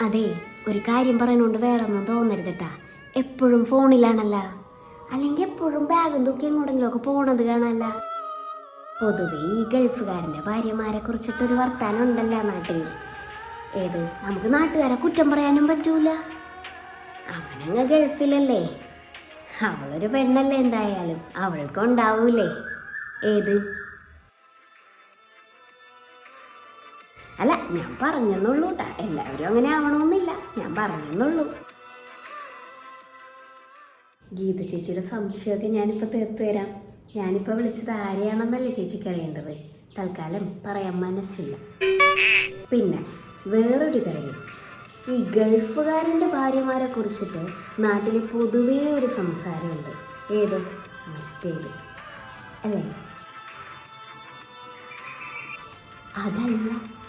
അതെ ഒരു കാര്യം പറയുന്നുണ്ട് വേറെ ഒന്നും തോന്നരുതട്ടാ. എപ്പോഴും ഫോണിലാണല്ല. അല്ലെങ്കിൽ എപ്പോഴും ബാഗും തൂക്കി എങ്ങോട്ടെങ്കിലും ഒക്കെ പോണത് കാണാല്ല. പൊതുവെ ഈ ഗൾഫുകാരന്റെ ഭാര്യമാരെ കുറിച്ചിട്ടൊരു വർത്താനം ഉണ്ടല്ലോ നാട്ടിൽ ഏത് നമുക്ക് നാട്ടുകാരെ കുറ്റം പറയാനും പറ്റൂല. അവനങ്ങ് ഗൾഫിലല്ലേ. അവളൊരു പെണ്ണല്ലേ എന്തായാലും. അവൾക്കുണ്ടാവൂലേ. ഏത് അല്ല ഞാൻ പറഞ്ഞെന്നുള്ളൂ കേട്ടാ എല്ലാവരും അങ്ങനെ ആവണമെന്നില്ല. ഞാൻ പറഞ്ഞെന്നുള്ളൂ. ഗീത ചേച്ചിയുടെ സംശയമൊക്കെ ഞാനിപ്പോൾ തീർത്തു തരാം. ഞാനിപ്പോൾ വിളിച്ചത് ആരെയാണെന്നല്ലേ ചേച്ചിക്ക് അറിയേണ്ടത് തൽക്കാലം പറയാൻ മനസ്സില്ല. പിന്നെ വേറൊരു കാര്യം. ഈ ഗൾഫുകാരന്റെ ഭാര്യമാരെ കുറിച്ചിട്ട് നാട്ടിൽ പൊതുവേ ഒരു സംസാരമുണ്ട്. ഏത്? മറ്റേത്. അല്ലേ? അതല്ല.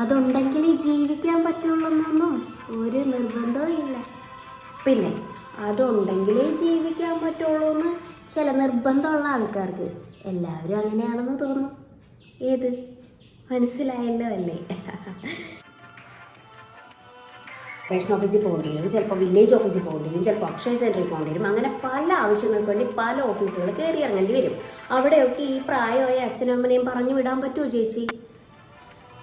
അതുണ്ടെങ്കിൽ ജീവിക്കാൻ പറ്റുള്ളൂന്നൊന്നും ഒരു നിർബന്ധവും ഇല്ല. പിന്നെ അതുണ്ടെങ്കിലേ ജീവിക്കാൻ പറ്റുള്ളൂ എന്ന് ചില നിർബന്ധമുള്ള ആൾക്കാർക്ക് എല്ലാവരും അങ്ങനെയാണെന്ന് തോന്നും. ഏത്? മനസ്സിലായല്ലോ അല്ലേ? റേഷൻ ഓഫീസിൽ പോകേണ്ടി വരും ചിലപ്പോൾ വില്ലേജ് ഓഫീസിൽ പോകേണ്ടി ചിലപ്പോൾ അക്ഷയ സെന്ററിൽ പോകേണ്ടി അങ്ങനെ പല ആവശ്യങ്ങൾക്ക് വേണ്ടി പല ഓഫീസുകൾ കയറി ഇറങ്ങേണ്ടി വരും. അവിടെയൊക്കെ ഈ പ്രായമായ അച്ഛനും അമ്മനെയും പറഞ്ഞു വിടാൻ പറ്റുമോ ചേച്ചി?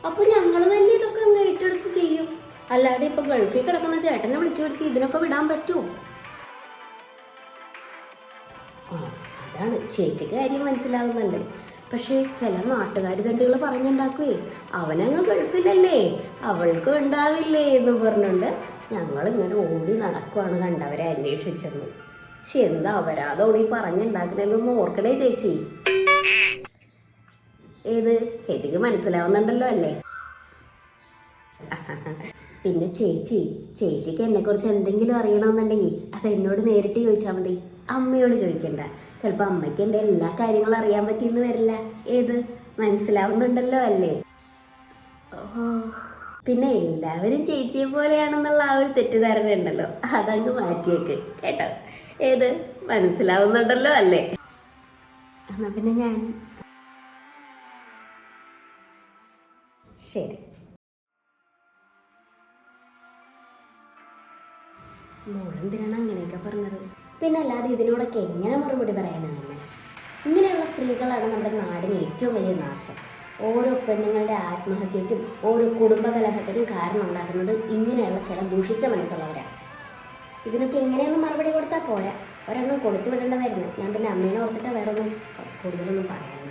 അപ്പോൾ ഞങ്ങൾ തന്നെ ഇതൊക്കെ അങ്ങ് ഏറ്റെടുത്ത് ചെയ്യും. അല്ലാതെ ഇപ്പോൾ ഗൾഫിൽ കിടക്കുന്ന ചേട്ടനെ വിളിച്ചു വരുത്തി ഇതിനൊക്കെ വിടാൻ പറ്റുമോ? അതാണ്. ചേച്ചി കാര്യം മനസ്സിലാവുന്നുണ്ട്. പക്ഷേ ചില നാട്ടുകാർ തണ്ടുകൾ പറഞ്ഞുണ്ടാക്കുവേ അവനങ്ങ് ഗൾഫിലല്ലേ അവൾക്ക് ഉണ്ടാവില്ലേ എന്ന് പറഞ്ഞുകൊണ്ട് ഞങ്ങളിങ്ങനെ ഓടി നടക്കുവാണ് കണ്ടവരെ അന്വേഷിച്ചെന്ന്. പക്ഷെ എന്താ അവരാതോണി ഈ പറഞ്ഞുണ്ടാക്കണതെന്ന് ഓർക്കണേ ചേച്ചി. ഏത്? ചേച്ചിക്ക് മനസ്സിലാവുന്നുണ്ടല്ലോ അല്ലേ? പിന്നെ ചേച്ചി ചേച്ചിക്ക് എന്നെക്കുറിച്ച് എന്തെങ്കിലും അറിയണമെന്നുണ്ടെങ്കിൽ അത് എന്നോട് നേരിട്ട് ചോദിച്ചാൽ മതി. അമ്മയോട് ചോദിക്കണ്ട. ചിലപ്പോൾ അമ്മയ്ക്ക് എന്റെ എല്ലാ കാര്യങ്ങളും അറിയാൻ പറ്റിയെന്ന് വരില്ല. ഏത്? മനസ്സിലാവുന്നുണ്ടല്ലോ അല്ലേ? ഓ പിന്നെ എല്ലാവരും ചേച്ചിയെ പോലെയാണെന്നുള്ള ആ ഒരു തെറ്റിദ്ധാരണ ഉണ്ടല്ലോ. അതങ്ങ് മാറ്റിയേക്ക് കേട്ടോ? ഏത്? മനസ്സിലാവുന്നുണ്ടല്ലോ അല്ലേ? എന്നാ പിന്നെ ഞാൻ ശരി. മോളെന്തിനാണ് അങ്ങനെയൊക്കെ പറഞ്ഞത്? പിന്നെ അല്ലാതെ ഇതിനോടൊക്കെ എങ്ങനെ മറുപടി പറയാനാണ് ഇങ്ങനെയുള്ള സ്ത്രീകളാണ് നമ്മുടെ നാടിന് ഏറ്റവും വലിയ നാശം. ഓരോ പെണ്ണുങ്ങളുടെ ആത്മഹത്യക്കും ഓരോ കുടുംബകലഹത്തിനും കാരണം ഉണ്ടാക്കുന്നത് ഇങ്ങനെയുള്ള ചില ദൂഷിച്ച മനസ്സുള്ളവരാണ്. ഇതിനൊക്കെ എങ്ങനെയൊന്നും മറുപടി കൊടുത്താൽ പോരാ. ഒരെണ്ണം കൊടുത്തു വിടേണ്ടതായിരുന്നു. ഞാൻ പിന്നെ അമ്മേനെ ഓർത്തിട്ട് വേറെ ഒന്നും കൂടുതലൊന്നും പറയാനില്ല.